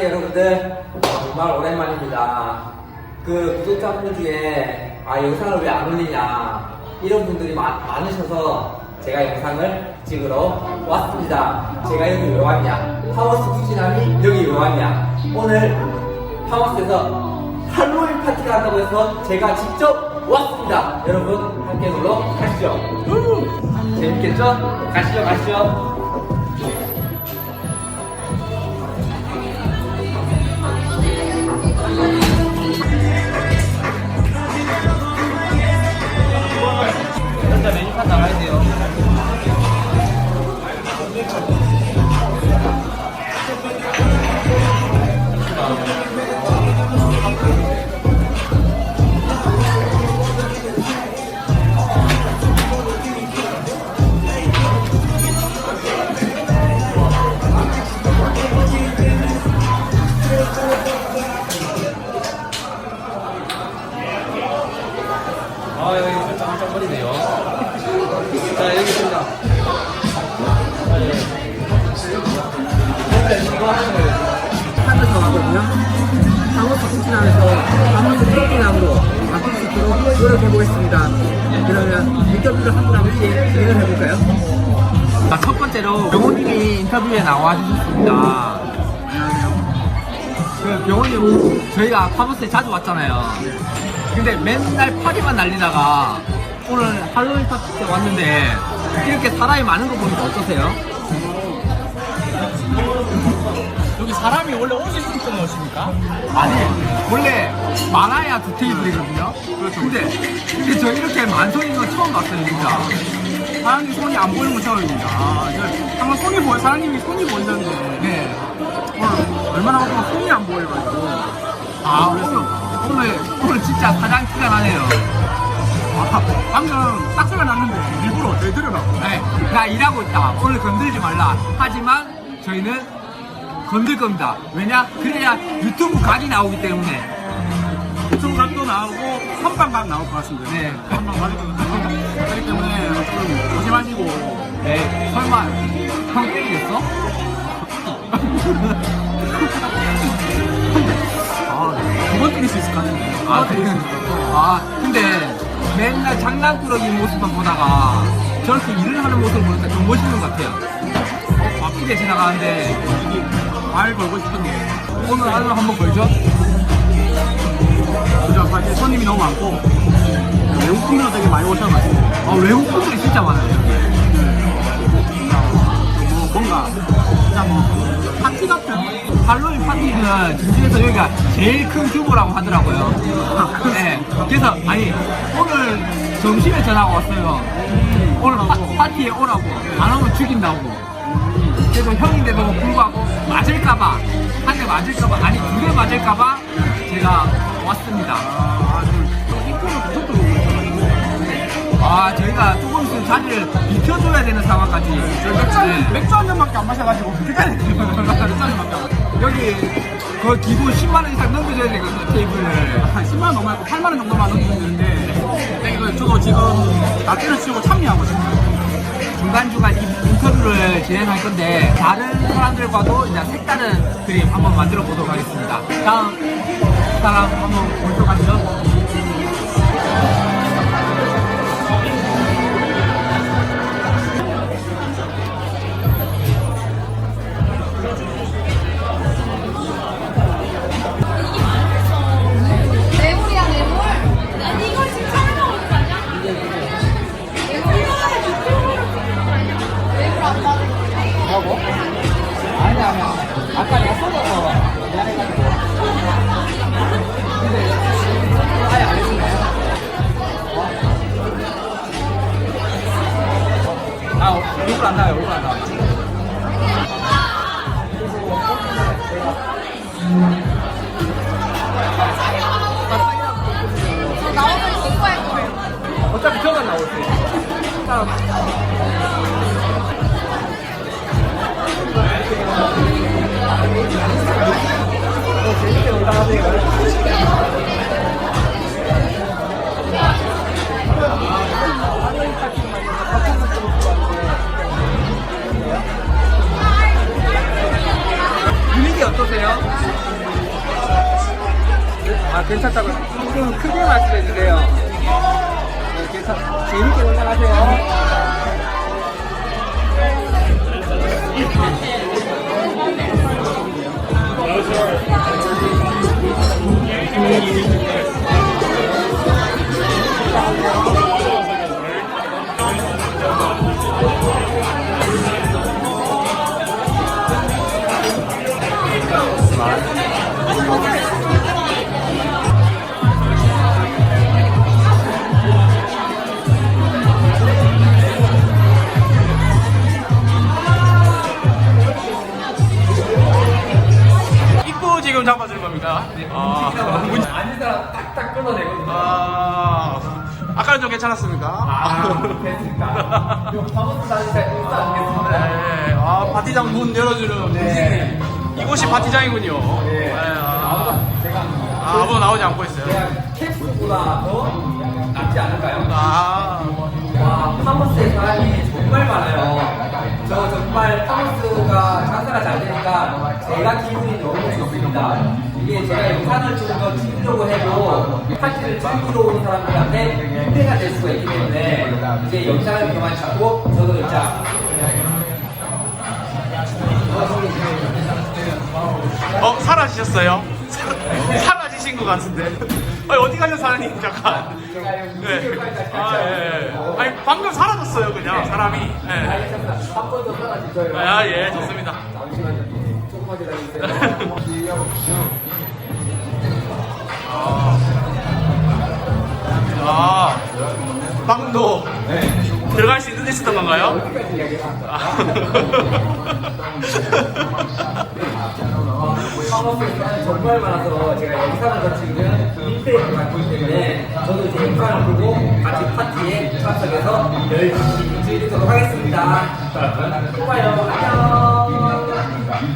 안녕하세요 여러분들. 정말 오랜만입니다. 그 구독자분들 중에 아 영상을 왜 안 올리냐 이런 분들이 마- 많으셔서 제가 영상을 찍으러 왔습니다. 제가 여기 왜 왔냐? 파워스 투신함이 여기 왜 왔냐? 오늘 파워스에서 할로윈 파티가 한다고 해서 제가 직접 왔습니다. 여러분 함께 놀러 가시죠. 재밌겠죠? 가시죠 가시죠 메뉴판 나가야 돼요. 아 여기 깜짝거리네요. 자 여기 있습니다. 아, 예. 이거 하는 거예요. 하면서 하거든요. 방어수 추진하면서 방어수 토끼나무로 바꿀 수 있도록 노력해 보겠습니다. 그러면 인터뷰를 한 분씩 진행을 해볼까요? 자, 첫 번째로 병호님이 인터뷰에 나와 주셨습니다. 그 병호님 저희가 파버스에 자주 왔잖아요. 근데 맨날 파리만 날리다가 오늘 할로윈 파티 때 왔는데 이렇게 사람이 많은 거 보니까 어떠세요? 여기 사람이 원래 50분 넣으십니까? 아니 원래 많아야 두 테이블이거든요. 그렇죠. 근데 근데 저 이렇게 만성인 건 처음 봤어요 진짜. 사장님 손이 안 보이는 건 처음입니다. 아, 이제 항상 손이 보여, 사장님이 손이 보이는데 네. 오늘 얼마나 바쁘면 손이 안 보여가지고 아 오늘 오늘 오늘 진짜 가장 티가 나네요. 아, 방금 딱 소리가 났는데 일부러 저희 들으라고 네, 나 일하고 있다. 오늘 건들지 말라. 하지만 저희는 건들 겁니다. 왜냐? 그래야 유튜브 각이 나오기 때문에. 유튜브 각도 나오고 선방 각 나올 것 같습니다. 네. 선방 각도 그렇기 때문에 좀 조심하시고 네, 설마 형 때리겠어? 아, 두번 때릴 수 있을 것 같은데 아. 아, 근데 맨날 장난꾸러기 모습만 보다가 저렇게 일을 하는 모습을 보니까 좀 멋있는 것 같아요. 어, 바쁘게 지나가는데 말 걸고 싶은데 오늘 하루 한번 걸죠? 그죠? 사실 손님이 너무 많고 외국 분들도 되게 많이 오셔가지고 아, 외국 분들이 진짜 많아요. 여기. 뭐 뭔가 진짜 뭐 파티 같은 할로윈 파티는 전주에서 여기가 제일 큰 규모라고 하더라고요. 네. 그래서 아니 오늘 점심에 전화가 왔어요. 오늘 파, 티에 오라고 안 오면 죽인다고. 그래서 형인데도 불구하고 맞을까봐 한 대 맞을까봐 아니 두대 맞을까봐 제가 왔습니다. 아 저희가 조금 있으면 자리를 비켜줘야 되는 상황까지. 저희 맥주 한, 네. 맥주 한 잔밖에 안 마셔가지고 그렇게 맥주 한 잔밖에 안 마셔 여기 그 기본 10만 원 이상 넘겨줘야 되거든요 테이블을. 한 10만 원 넘어가고 8만 원 정도만 넘기면 되는데 이거 저도 지금 다 때려치우고 참여하고 있습니다 중간중간 이- 인터뷰를 진행할 건데 다른 사람들과도 이제 색다른 그림 한번 만들어 보도록 하겠습니다. 다음 사람 한번 보도록 하시죠. 저 어떠세요? 아 괜찮다고 좀 크게 말씀해 주세요. 네, 괜찮. 재밌게 올라가세요. 괜찮았습니까? 아, 됐습니다. 요 바보스 다시 잘 인사 안 하겠습니다. 네, 아, 파티장 문 열어주는 네. 분이 이곳이 파티장이군요. 네. 아, 제가 아, 아무도 나오지 않고 있어요. 제가 캡스보다 더 낫지 않을까요? 아, 와, 파머스에 사람이 정말 많아요. 저 정말 파머스가 장사가 잘 되니까 제가 기분이 너무 좋습니다. 이게 제가 영상을 좀더 찍으려고 해도 파티를 즐기러 온 사람들한테 있기 때문에 이제 영상을 그만 찍고 저도 진짜 어, 사라지셨어요? 사- 사라지신 것 같은데. 아니, 어디 가셨어, 사장님? 잠깐. 네. 아, 예. 아니, 방금 사라졌어요, 그냥, 사람이. 네. 알겠습니다. 한번더 사라지셔요. 아, 예, 좋습니다. 잠시만요. 조금만 기다려주세요. 방금도 들어갈 수 있는 데 있었던 건가요? 사람이 정말 많아서 제가 영상을 더 찍으면 인테리어를 맡기 때문에 저도 이제 영상을 보고 같이 파티에 참석해서 열심히 즐기도록 하겠습니다. 좋아요. 안녕.